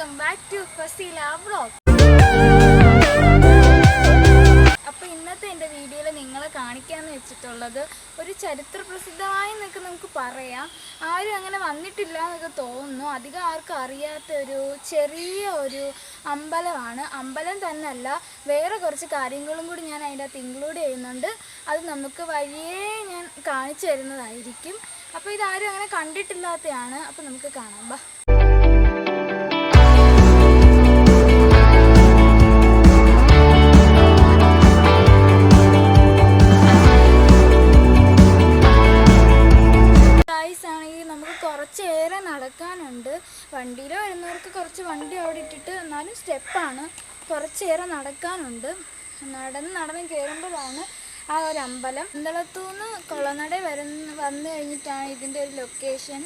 Welcome back to Fazila vlog അപ്പോൾ ഇന്നത്തെ എന്റെ വീഡിയോയിൽ നിങ്ങളെ കാണിക്കാമെന്ന് വെച്ചിട്ടുള്ളത് ഒരു ചരിത്ര പ്രസിദ്ധമായി എന്നൊക്കെ നമുക്ക് പറയാം. ആരും അങ്ങനെ വന്നിട്ടില്ല എന്നൊക്കെ തോന്നുന്നു. അധികം ആർക്കും അറിയാത്ത ഒരു ചെറിയ ഒരു അമ്പലമാണ്. അമ്പലം തന്നെയല്ല വേറെ കുറച്ച് കാര്യങ്ങളും കൂടി ഞാൻ അതിന്റെ അകത്ത് ഇൻക്ലൂഡ് ചെയ്യുന്നുണ്ട്. അത് നമുക്ക് വഴിയേ ഞാൻ കാണിച്ചു തരുന്നതായിരിക്കും. അപ്പോൾ ഇതാരും അങ്ങനെ കണ്ടിട്ടില്ലാത്തതാണ് അപ്പോൾ നമുക്ക് കാണാം. ബാ. കുറച്ചേറെ നടക്കാനുണ്ട്. വണ്ടിയിൽ വരുന്നവർക്ക് കുറച്ച് വണ്ടി അവിടെ ഇട്ടിട്ട് എന്നാലും സ്റ്റെപ്പാണ്. കുറച്ചേറെ നടക്കാനുണ്ട്. നടന്ന് നടന്ന് കയറുമ്പോഴാണ് ആ ഒരു അമ്പലം. അമ്പലത്തുനിന്ന് കൊളനട വരുന്ന വന്നു കഴിഞ്ഞിട്ടാണ് ഇതിന്റെ ഒരു ലൊക്കേഷൻ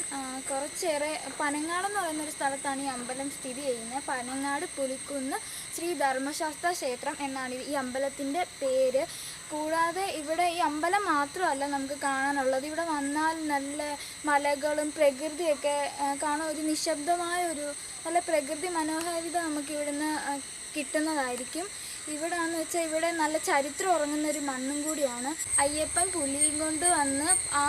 കുറച്ചേറെ പനങ്ങാടെന്ന് പറയുന്ന ഒരു സ്ഥലത്താണ് ഈ അമ്പലം സ്ഥിതി ചെയ്യുന്നത്. പനങ്ങാട് പുലിക്കുന്ന് ശ്രീ ധർമ്മശാസ്ത്ര ക്ഷേത്രം എന്നാണ് ഈ അമ്പലത്തിന്റെ പേര്. കൂടാതെ ഇവിടെ ഈ അമ്പലം മാത്രമല്ല നമുക്ക് കാണാനുള്ളത്. ഇവിടെ വന്നാൽ നല്ല മലകളും പ്രകൃതിയൊക്കെ കാണാൻ ഒരു നിശബ്ദമായ ഒരു നല്ല പ്രകൃതി മനോഹാരിത നമുക്ക് ഇവിടുന്ന് കിട്ടുന്നതായിരിക്കും. ഇവിടെ എന്ന് വെച്ചാൽ ഇവിടെ നല്ല ചരിത്രം ഉറങ്ങുന്ന ഒരു മണ്ണും കൂടിയാണ്. അയ്യപ്പൻ പുലിയും കൊണ്ട് വന്ന് ആ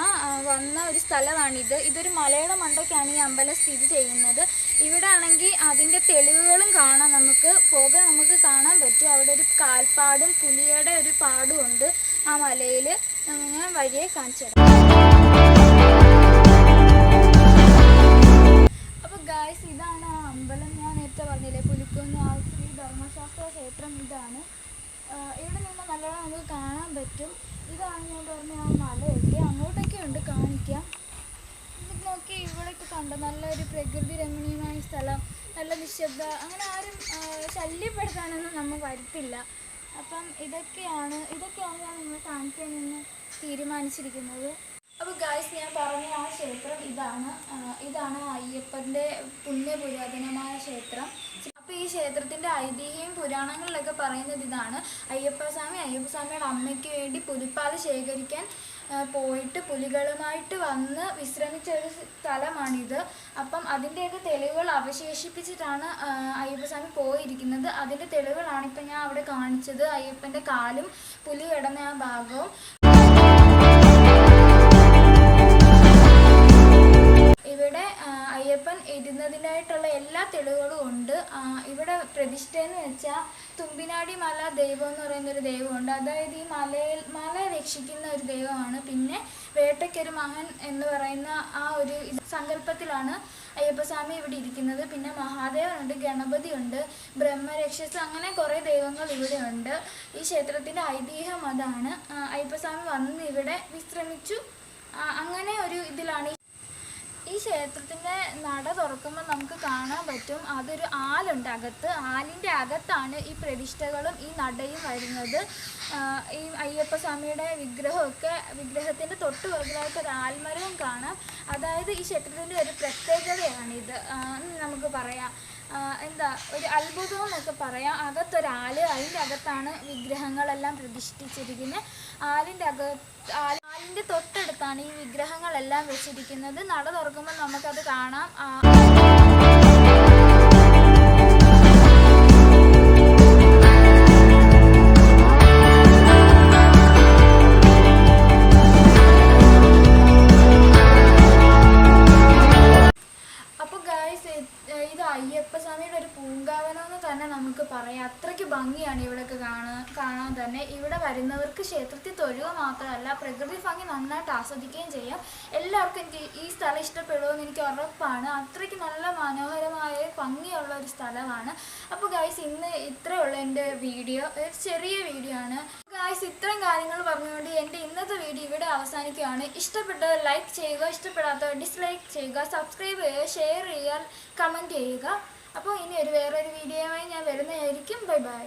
വന്ന ഒരു സ്ഥലമാണിത് ഇതൊരു മലയുടെ മണ്ടയ്ക്കാണ് ഈ അമ്പലം സ്ഥിതി ചെയ്യുന്നത്. ഇവിടെ ആണെങ്കിൽ അതിന്റെ തെളിവുകളും കാണാം നമുക്ക്. പോകാൻ നമുക്ക് കാണാൻ പറ്റും. അവിടെ ഒരു കാൽപ്പാടും പുലിയുടെ ഒരു പാടും ഉണ്ട് ആ മലയിൽ ഞാൻ വഴിയെ കാണിച്ചു ഇവിടെ നമുക്ക് കാണാൻ പറ്റും. ഇതാണ് ഞാൻ പറഞ്ഞ ആ മലയൊക്കെ. അങ്ങോട്ടൊക്കെ ഉണ്ട് കാണിക്കാം. ഇത് നോക്കി ഇവിടെയൊക്കെ കണ്ടോ? നല്ലൊരു പ്രകൃതി രമണീയമായ സ്ഥലം. നല്ല നിശബ്ദ. അങ്ങനെ ആരും ശല്യപ്പെടുത്താനൊന്നും നമ്മൾ വരുത്തില്ല. അപ്പം ഇതൊക്കെയാണ് ഇതൊക്കെയാണ് ഞാൻ നിങ്ങൾ കാണിക്കാൻ നിന്ന് തീരുമാനിച്ചിരിക്കുന്നത്. അപ്പോൾ ഗായ്സ് ഞാൻ പറഞ്ഞ ആ ക്ഷേത്രം ഇതാണ്. ഇതാണ് അയ്യപ്പന്റെ പുണ്യപുരാതനമായ ക്ഷേത്രം. ഈ ക്ഷേത്രത്തിന്റെ ഐതിഹ്യം പുരാണങ്ങളിലൊക്കെ പറയുന്നത് ഇതാണ്. അയ്യപ്പസ്വാമി അയ്യപ്പസ്വാമിയുടെ അമ്മയ്ക്ക് വേണ്ടി പുലിപ്പാത ശേഖരിക്കാൻ പോയിട്ട് പുലികളുമായിട്ട് വന്ന് വിശ്രമിച്ച ഒരു സ്ഥലമാണിത്. അപ്പം അതിന്റെയൊക്കെ തെളിവുകൾ അവശേഷിപ്പിച്ചിട്ടാണ് അയ്യപ്പസ്വാമി പോയിരിക്കുന്നത്. അതിന്റെ തെളിവുകളാണ് ഇപ്പം ഞാൻ അവിടെ കാണിച്ചത്. അയ്യപ്പന്റെ കാലും പുലി കിടന്ന ആ ഭാഗവും. അയ്യപ്പൻ ഇരുന്നതിനായിട്ടുള്ള എല്ലാ തെളിവുകളും ഉണ്ട്. ഇവിടെ പ്രതിഷ്ഠ എന്ന് വെച്ചാൽ തുമ്പിനാടി മല ദൈവം എന്ന് പറയുന്ന ഒരു ദൈവമുണ്ട്. അതായത് ഈ മലയിൽ മല രക്ഷിക്കുന്ന ഒരു ദൈവമാണ്. പിന്നെ വേട്ടയ്ക്കൊരു മഹൻ എന്ന് പറയുന്ന ആ ഒരു സങ്കല്പത്തിലാണ് അയ്യപ്പസ്വാമി ഇവിടെ ഇരിക്കുന്നത്. പിന്നെ മഹാദേവനുണ്ട് ഗണപതിയുണ്ട് ബ്രഹ്മരക്ഷസ് അങ്ങനെ കുറേ ദൈവങ്ങൾ ഇവിടെ ഉണ്ട് ഈ ക്ഷേത്രത്തിന്റെ ഐതിഹ്യം അതാണ്. അയ്യപ്പസ്വാമി വന്ന് ഇവിടെ വിശ്രമിച്ചു. അങ്ങനെ ഒരു ഇതിലാണ് ഈ ക്ഷേത്രത്തിന്റെ നട തുറക്കുമ്പോൾ നമുക്ക് കാണാൻ പറ്റും അതൊരു ആലുണ്ട് അകത്ത്. ആലിന്റെ അകത്താണ് ഈ പ്രതിഷ്ഠകളും ഈ നടയും വരുന്നത്. ഈ അയ്യപ്പ സ്വാമിയുടെ വിഗ്രഹമൊക്കെ വിഗ്രഹത്തിന്റെ തൊട്ട് പുറകിലായിട്ട് ഒരു ആൽമരവും കാണാം. അതായത് ഈ ക്ഷേത്രത്തിന്റെ ഒരു പ്രത്യേകതയാണ് ഇത് നമുക്ക് പറയാം. എന്താ ഒരു അത്ഭുതം എന്നൊക്കെ പറയാം. അകത്തൊരാൽ അതിന്റെ അകത്താണ് വിഗ്രഹങ്ങളെല്ലാം പ്രതിഷ്ഠിച്ചിരിക്കുന്നത് ആലിന്റെ അകത്ത് ആൽ- ആലിന്റെ തൊട്ടടുത്താണ് ഈ വിഗ്രഹങ്ങളെല്ലാം വെച്ചിരിക്കുന്നത്. നട തുറക്കുമ്പോൾ നമുക്കത് കാണാം. അയ്യപ്പസ്വാമിയുടെ ഒരു പൂങ്കാവനം എന്ന് തന്നെ നമുക്ക് പറയാം. അത്രയ്ക്ക് ഭംഗിയാണ് ഇവിടെയൊക്കെ കാണാൻ കാണാൻ തന്നെ. ഇവിടെ വരുന്നവർക്ക് ക്ഷേത്രത്തിൽ തൊഴുക മാത്രമല്ല പ്രകൃതി ഭംഗി നന്നായിട്ട് ആസ്വദിക്കുകയും ചെയ്യാം. എല്ലാവർക്കും എനിക്ക് ഈ സ്ഥലം ഇഷ്ടപ്പെടുമെന്ന് എനിക്ക് ഉറപ്പാണ്. അത്രയ്ക്ക് നല്ല മനോഹരമായ ഭംഗിയുള്ള ഒരു സ്ഥലമാണ്. അപ്പോൾ ഗൈസ് ഇന്ന് ഇത്രയുള്ള എന്റെ വീഡിയോ ഒരു ചെറിയ വീഡിയോ ആണ്. ഗായ്സ് ഇത്രയും കാര്യങ്ങൾ പറഞ്ഞുകൊണ്ട് എന്റെ ഇന്നത്തെ വീഡിയോ ഇവിടെ അവസാനിക്കുകയാണ്. ഇഷ്ടപ്പെട്ടത് ലൈക്ക് ചെയ്യുക ഇഷ്ടപ്പെടാത്തവർ ഡിസ്ലൈക്ക് ചെയ്യുക സബ്സ്ക്രൈബ് ചെയ്യുക ഷെയർ ചെയ്യുക കമന്റ് ചെയ്യുക. അപ്പോൾ ഇനി ഒരു വേറൊരു വീഡിയോയുമായി ഞാൻ വരുന്നതായിരിക്കും. Bye bye